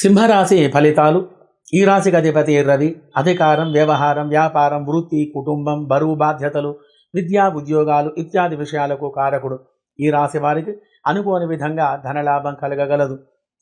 సింహరాశి ఫలితాలు. ఈ రాశికి అధిపతి రవి. అధికారం వ్యవహారం వ్యాపారం వృత్తి కుటుంబం బరువు బాధ్యతలు విద్యా ఉద్యోగాలు ఇత్యాది విషయాలకు కారకుడు. ఈ రాశి వారికి అనుకోని విధంగా ధనలాభం కలగగలదు.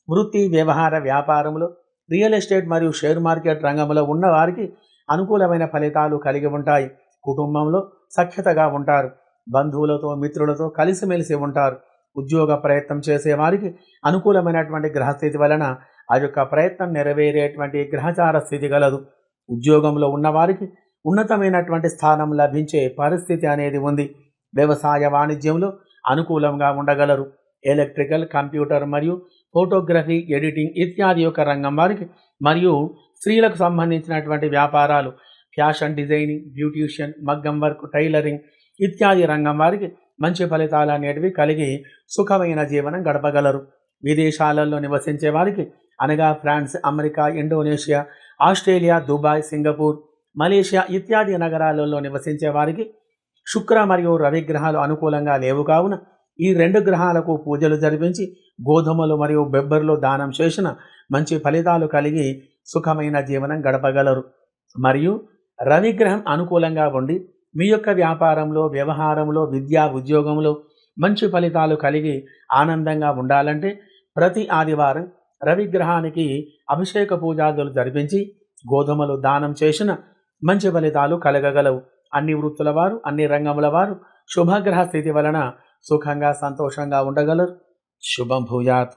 వృత్తి వ్యవహార వ్యాపారంలో రియల్ ఎస్టేట్ మరియు షేర్ మార్కెట్ రంగంలో ఉన్న వారికి అనుకూలమైన ఫలితాలు కలిగి ఉంటాయి. కుటుంబంలో సఖ్యతగా ఉంటారు. బంధువులతో మిత్రులతో కలిసిమెలిసి ఉంటారు. ఉద్యోగ ప్రయత్నం చేసే వారికి అనుకూలమైనటువంటి గ్రహస్థితి వలన ఆ యొక్క ప్రయత్నం నెరవేరేటువంటి గ్రహచార స్థితి గలదు. ఉద్యోగంలో ఉన్నవారికి ఉన్నతమైనటువంటి స్థానం లభించే పరిస్థితి అనేది ఉంది. వ్యవసాయ వాణిజ్యంలో అనుకూలంగా ఉండగలరు. ఎలక్ట్రికల్ కంప్యూటర్ మరియు ఫోటోగ్రఫీ ఎడిటింగ్ ఇత్యాది యొక్క రంగం వారికి మరియు స్త్రీలకు సంబంధించినటువంటి వ్యాపారాలు ఫ్యాషన్ డిజైనింగ్ బ్యూటీషియన్ మగ్గం వర్క్ టైలరింగ్ ఇత్యాది రంగం వారికి మంచి ఫలితాలు అనేటివి కలిగి సుఖమైన జీవనం గడపగలరు. విదేశాలలో నివసించే వారికి అనగా France America Indonesia Australia Dubai Singapore Malaysia ఇత్యాది నగరాలలో నివసించే వారికి శుక్ర మరియు రవి గ్రహాలు అనుకూలంగా లేవు కావున ఈ రెండు గ్రహాలకు పూజలు జరిపించి గోధుమలు మరియు బెబ్బర్లు దానం చేసిన మంచి ఫలితాలు కలిగి సుఖమైన జీవనం గడపగలరు. మరియు రవిగ్రహం అనుకూలంగా ఉండి మీ యొక్క వ్యాపారంలో వ్యవహారంలో విద్యా ఉద్యోగంలో మంచి ఫలితాలు కలిగి ఆనందంగా ఉండాలంటే ప్రతి ఆదివారం రవిగ్రహానికి అభిషేక పూజాదులు జరిపించి గోధుమలు దానం చేసిన మంచి ఫలితాలు కలగగలవు. అన్ని వృత్తుల వారు అన్ని రంగముల వారు శుభగ్రహ స్థితి వలన సుఖంగా సంతోషంగా ఉండగలరు. శుభం భూయాత్.